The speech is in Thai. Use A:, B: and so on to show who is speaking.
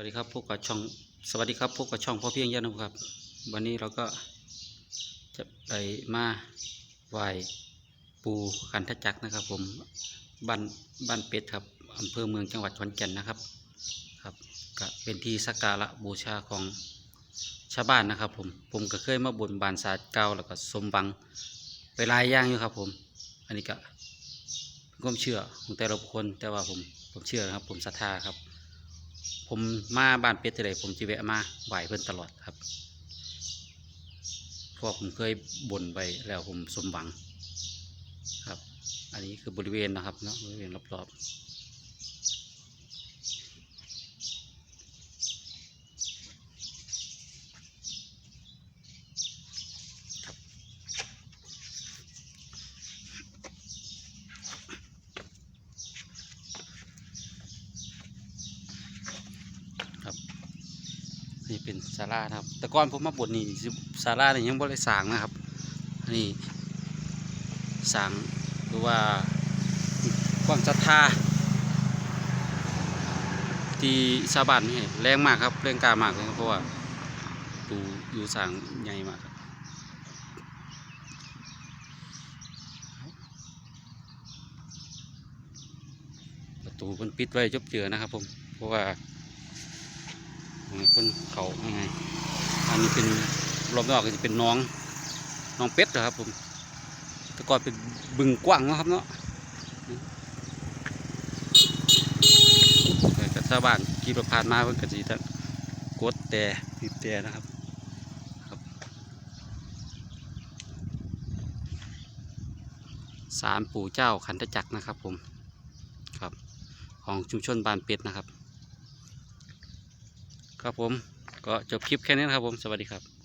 A: วัสดีครับพวกกับช่องสวัสดีครับพวกกับช่องพ่อเพียงยานุครับ วันนี้เราก็จะไปมาไหว้ปูขันทจักรนะครับ ผมบ้านบ้านเป็ดครับอำเภอเมืองจังหวัดขอนแก่นนะครับครับก็เป็นที่สักการะบูชาของชาวบ้านนะครับ ผมผมก็เคยมาบนบานศาสตร์เก่าแล้วก็สมบังไปลายย่างอยู่ครับ ผม อันนี้ก็เป็นความเชื่อของแต่ละบุคคลแต่ว่าผมผมเชื่อนะครับ ผมศรัทธาครับ ผมมาบ้านเป็ดทีไรผมจีแวะมาไหวเพื่อนตลอดครับเพราะว่อผมเคยบ่นไปแล้วผมสมหวังครับ อันนี้คือบริเวณนะครับเนาะบริเวณรอบๆครับครับ นี่ เป็นศาลาครับ แต่ก่อนผมมาบวชนี่ศาลาเนี่ยยังบ่ได้สร้างนะครับนนี้สร้างหรือว่าความศรัทธาที่ชาวบ้านนี่แรงมากครับแรงกล้ามากเลยเพราะว่าดูอยู่สร้างใหญ่มากประตูมันปิดไว้จบเจือนะครับผมเพราะว่า คนเขาไงอันนี้เป็นรอบนอกก็จะเป็นน้องน้องเป็ดเหรอครับผมแต่ก่อนเป็นบึงกว้างนะครับเนาะแต่กับชาวบ้านขี่รถผ่านมาเพิ่นก็สิจะกดแต่บีบแต่นะครับครับศาลปู่เจ้าขันธจักรนะครับผมครับ ของชุมชนบ้านเป็ดนะครับ ครับผมก็จบคลิปแค่นี้นะครับผมสวัสดีครับ